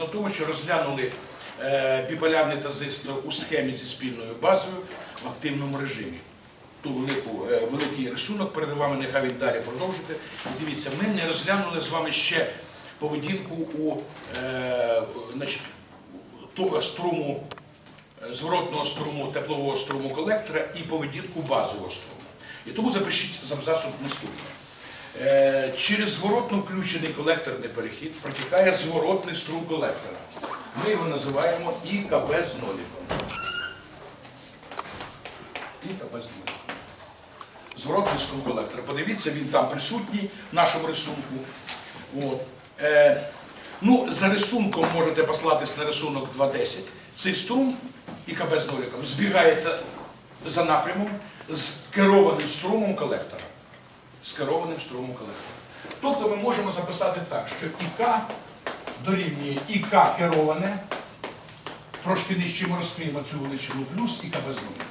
на тому, що розглянули е, біполярний транзистор у схемі зі спільною базою в активному режимі. Ту велику, е, великий рисунок перед вами, нехай він далі продовжити. І дивіться, ми не розглянули з вами ще поведінку у е, струму, е, зворотного струму, теплового струму колектора і поведінку базового струму. І тому запишіть з абзацу. Е, Через зворотно включений колекторний перехід протікає зворотний струм колектора. Ми його називаємо ІКБ з ноліком. ІКБ з ноліком. Зворотний струм колектора. Подивіться, він там присутній в нашому рисунку. От. Е, ну, за рисунком можете послатись на рисунок 2.10. Цей струм ІКБ з ноліком збігається за напрямом з керованим струмом колектора з керованим струмом колектора. Тобто ми можемо записати так, що ІК дорівнює ІК кероване, трошки нижче ми розкриємо цю величину плюс ІК без нуля.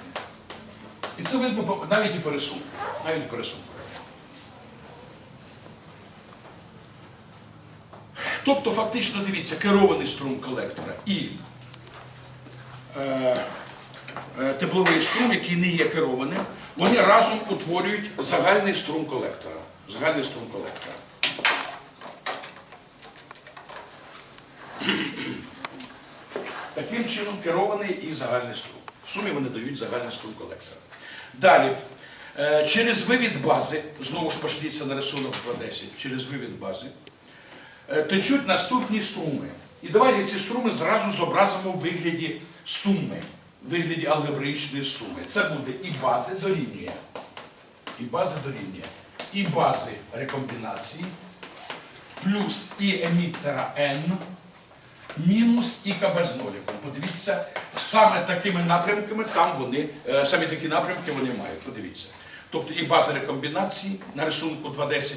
І це видно навіть і по рисунку. Навіть рисунку. Тобто, фактично, дивіться, керований струм колектора і е, е, тепловий струм, який не є керованим, вони разом утворюють загальний струм колектора. Загальний струм колектора. Таким чином керований і загальний струм. В сумі вони дають загальний струм колектора. Далі, е, через вивід бази, знову ж пошліться на рисунок 2.10, через вивід бази, е, течуть наступні струми. І давайте ці струми зразу зобразимо в вигляді суми, в вигляді алгебраїчної суми. Це буде і бази дорівнює, і бази дорівнює, і бази рекомбінації, плюс і еміттера N, мінус і КБ з ноліком. Подивіться, саме такими напрямками там вони, е, саме такі напрямки вони мають. Подивіться. Тобто і база рекомбінації на рисунку 2.10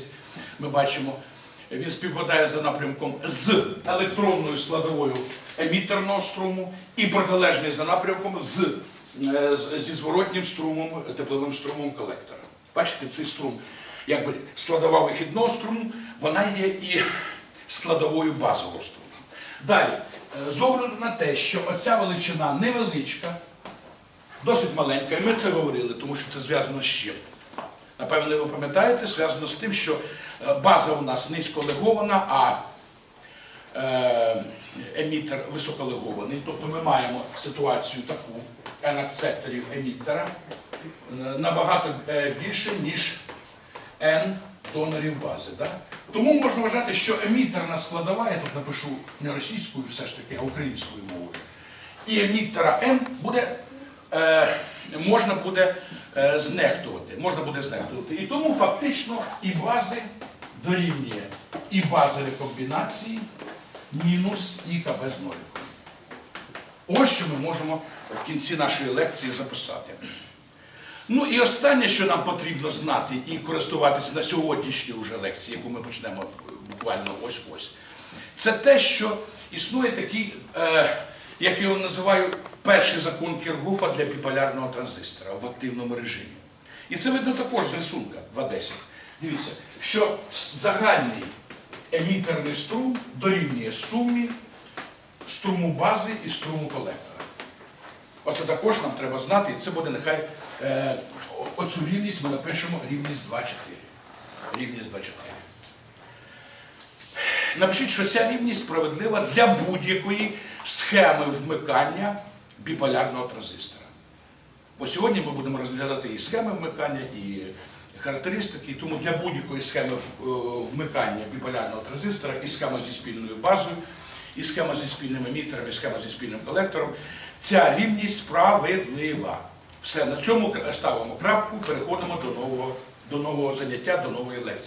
ми бачимо, він співпадає за напрямком з електронною складовою емітерного струму і протилежний за напрямком з, е, зі зворотнім струмом, тепловим струмом колектора. Бачите, цей струм, якби складова вихідного струму, вона є і складовою базового струму. Далі, е, з огляду на те, що оця величина невеличка, досить маленька, і ми це говорили, тому що це зв'язано з чим. Напевно, ви пам'ятаєте, зв'язано з тим, що е, база у нас низьколегована, а е, емітер високолегований. Тобто ми маємо ситуацію таку N-акцепторів емітера е, набагато більше, ніж N донорів бази. Тому можна вважати, що емітерна складова, я тут напишу не російською все ж таки, а українською мовою, і емітера N буде, можна буде е, знехтувати. Можна буде знехтувати. І тому фактично і бази дорівнює і бази рекомбінації мінус і КБ з ноліком. Ось що ми можемо в кінці нашої лекції записати. Ну і останнє, що нам потрібно знати і користуватися на сьогоднішній вже лекції, яку ми почнемо буквально ось-ось, це те, що існує такий, е, як його називаю, перший закон Кіргофа для біполярного транзистора в активному режимі. І це видно також з рисунка 2.10. Дивіться, що загальний емітерний струм дорівнює сумі струму бази і струму колектора. Оце також нам треба знати, і це буде нехай е, оцю рівність ми напишемо рівність 2,4. Рівність 2,4. Напишіть, що ця рівність справедлива для будь-якої схеми вмикання біполярного транзистора. Бо сьогодні ми будемо розглядати і схеми вмикання, і характеристики, тому для будь-якої схеми е, вмикання біполярного транзистора, і схема зі спільною базою, і схема зі спільним емітером, і схема зі спільним колектором, ця рівність справедлива. Все, на цьому ставимо крапку, переходимо до нового, до нового заняття, до нової лекції.